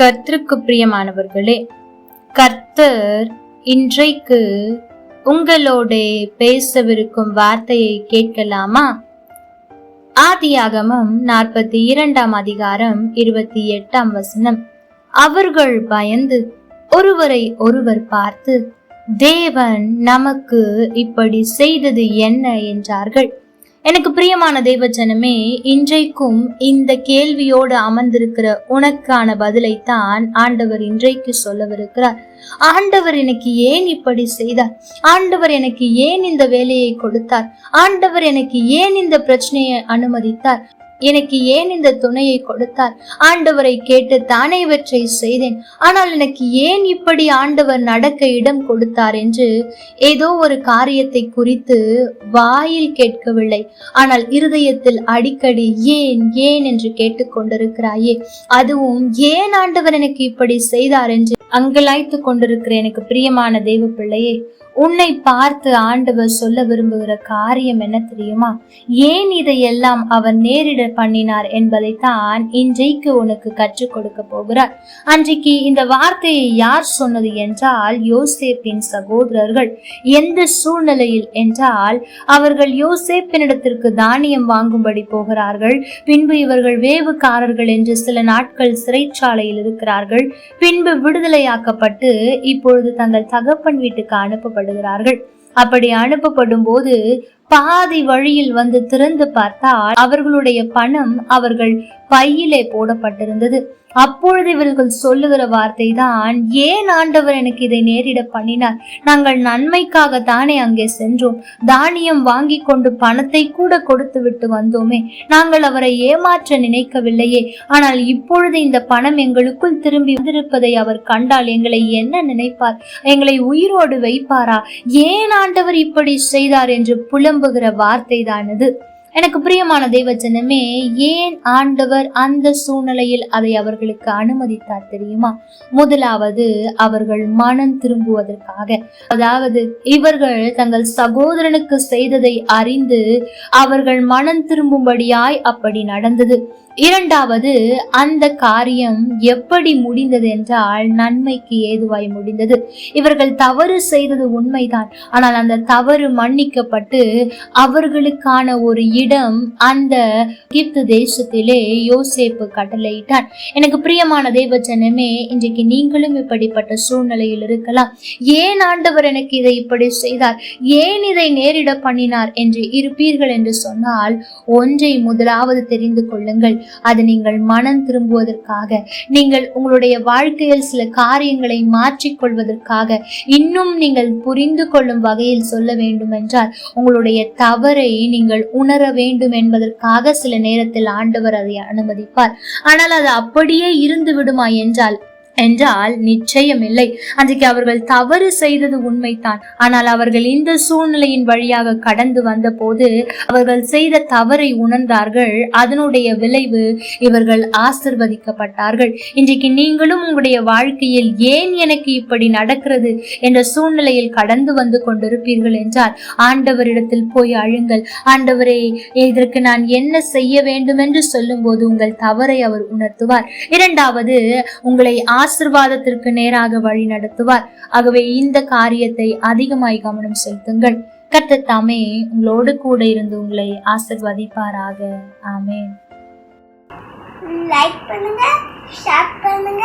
கர்த்தருக்கு பிரியமானவர்களே கர்த்தர் இன்றைக்கு உங்களோட பேசவிருக்கும் வார்த்தையை கேட்கலாமா? ஆதியாகமம் நாற்பத்தி இரண்டாம் அதிகாரம் இருபத்தி எட்டாம் வசனம். அவர்கள் பயந்து ஒருவரை ஒருவர் பார்த்து தேவன் நமக்கு இப்படி செய்தது என்ன? என்றார்கள். எனக்கு பிரியமான தெய்வஜனமே இன்றைக்கும் இந்த கேள்வியோடு அமர்ந்திருக்கிற உனக்கான பதிலைத்தான் ஆண்டவர் இன்றைக்கு சொல்லவிருக்கிறார். ஆண்டவர் எனக்கு ஏன் இப்படி செய்தார்? ஆண்டவர் எனக்கு ஏன் இந்த வேலையை கொடுத்தார்? ஆண்டவர் எனக்கு ஏன் இந்த பிரச்சனையை அனுமதித்தார்? எனக்கு ஏன் இந்த துணையை கொடுத்தார்? ஆண்டவரை கேட்டு தானே இவற்றை செய்தேன். ஆனால் எனக்கு ஏன் இப்படி ஆண்டவர் நடக்க இடம் கொடுத்தார் என்று ஏதோ ஒரு காரியத்தை குறித்து வாயில் கேட்கவில்லை. ஆனால் இருதயத்தில் அடிக்கடி ஏன் ஏன் என்று கேட்டுக்கொண்டிருக்கிறாயே அதுவும் ஏன் ஆண்டவர் எனக்கு இப்படி செய்தார் என்று அங்கலாய்த்து கொண்டிருக்கிற எனக்கு பிரியமான தெய்வ பிள்ளையே உன்னை பார்த்து ஆண்டவர் சொல்ல விரும்புகிற காரியம் என்ன தெரியுமா? ஏன் இதையெல்லாம் அவர் நேரிட பண்ணினார் என்பதைத்தான் இன்றைக்கு உனக்கு கற்றுக் கொடுக்க போகிறார். அன்றைக்கு இந்த வார்த்தையை யார் சொன்னது என்றால் யோசேப்பின் சகோதரர்கள். எந்த சூழ்நிலையில் என்றால் அவர்கள் யோசேப்பினிடத்திற்கு தானியம் வாங்கும்படி போகிறார்கள். பின்பு இவர்கள் வேவுக்காரர்கள் என்று சில நாட்கள் சிறைச்சாலையில் இருக்கிறார்கள். பின்பு விடுதலையாக்கப்பட்டு இப்பொழுது தங்கள் தகப்பன் வீட்டுக்கு அனுப்பப்படுகிறார்கள் அப்படி அனுப்பப்படும் போது பாதி வழியில் வந்து திறந்து பார்த்தால் அவர்களுடைய பணம் அவர்கள் பையிலே போடப்பட்டிருந்தது. அப்பொழுது இவர்கள் சொல்லுகிற வார்த்தை தான் ஏன் ஆண்டவர் எனக்கு இதை நேரிட பண்ணினார்? நாங்கள் நன்மைக்காக தானே அங்கே சென்றோம். தானியம் வாங்கி கொண்டு பணத்தை கூட கொடுத்து விட்டு வந்தோமே. நாங்கள் அவரை ஏமாற்ற நினைக்கவில்லையே. ஆனால் இப்பொழுது இந்த பணம் எங்களுக்குள் திரும்பி வந்திருப்பதை அவர் கண்டால் எங்களை என்ன நினைப்பார்? எங்களை உயிரோடு வைப்பாரா? ஏன் ஆண்டவர் இப்படி செய்தார்? என்று புலம் விரும்புகிற வார்த்தை தான் இது எனக்கு பிரியமான தெய்வச்சனமே ஏன் ஆண்டவர் அந்த சூழ்நிலையில் அதை அவர்களுக்கு அனுமதித்தார் தெரியுமா? முதலாவது அவர்கள் மனம் திரும்புவதற்காக. அதாவது இவர்கள் தங்கள் சகோதரனுக்கு செய்ததை அறிந்து அவர்கள் மனம் திரும்பும்படியாய் அப்படி நடந்தது. இரண்டாவது அந்த காரியம் எப்படி முடிந்தது என்றால் நன்மைக்கு ஏதுவாய் முடிந்தது. இவர்கள் தவறு செய்தது உண்மைதான். ஆனால் அந்த தவறு மன்னிக்கப்பட்டு அவர்களுக்கான ஒரு இடம் அந்த கிப்து தேசத்திலே யோசேப்பு கட்டளையிட்டான். எனக்கு பிரியமான தேவச்சனமே இன்றைக்கு நீங்களும் இப்படிப்பட்ட சூழ்நிலையில் இருக்கலாம். ஏன் ஆண்டவர் எனக்கு இதை இப்படி செய்தார்? ஏன் இதை நேரிட பண்ணினார் என்று இருப்பீர்கள் என்று சொன்னால் ஒன்றை முதலாவது தெரிந்து கொள்ளுங்கள். அது நீங்கள் மனம் திரும்புவதற்காக நீங்கள் உங்களுடைய வாழ்க்கையில் சில காரியங்களை மாற்றிக்கொள்வதற்காக இன்னும் நீங்கள் புரிந்து கொள்ளும் வகையில் சொல்ல வேண்டும் என்றால் உங்களுடைய தவறை நீங்கள் உணர வேண்டும் என்பதற்காக சில நேரத்தில் ஆண்டவர் அதை அனுமதிப்பார். ஆனால் அது அப்படியே இருந்து விடுமா என்றால் என்றால் நிச்சயமில்லை. அன்றைக்கு அவர்கள் தவறு செய்தது உண்மைதான். ஆனால் அவர்கள் இந்த சூழ்நிலையின் வழியாக கடந்து வந்த போது அவர்கள் செய்த தவறை உணர்ந்தார்கள். அதனுடைய விளைவு இவர்கள் ஆசிர்வதிக்கப்பட்டார்கள். இன்றைக்கு நீங்களும் உங்களுடைய வாழ்க்கையில் ஏன் எனக்கு இப்படி நடக்கிறது என்ற சூழ்நிலையில் கடந்து வந்து கொண்டிருப்பீர்கள் என்றால் ஆண்டவரிடத்தில் போய் அழுங்கள். ஆண்டவரே இதற்கு நான் என்ன செய்ய வேண்டும் என்று சொல்லும்போது உங்கள் தவறை அவர் உணர்த்துவார். இரண்டாவது உங்களை ஆசிர்வாதத்திற்கு நேராக வழி நடத்துவார். ஆகவே இந்த காரியத்தை அதிகமாய் கவனம் செலுத்துங்கள். கத்த தாமே உங்களோடு கூட இருந்து உங்களை ஆசிர்வதிப்பாராக. ஆமே லைக் பண்ணுங்க ஷேர் பண்ணுங்க.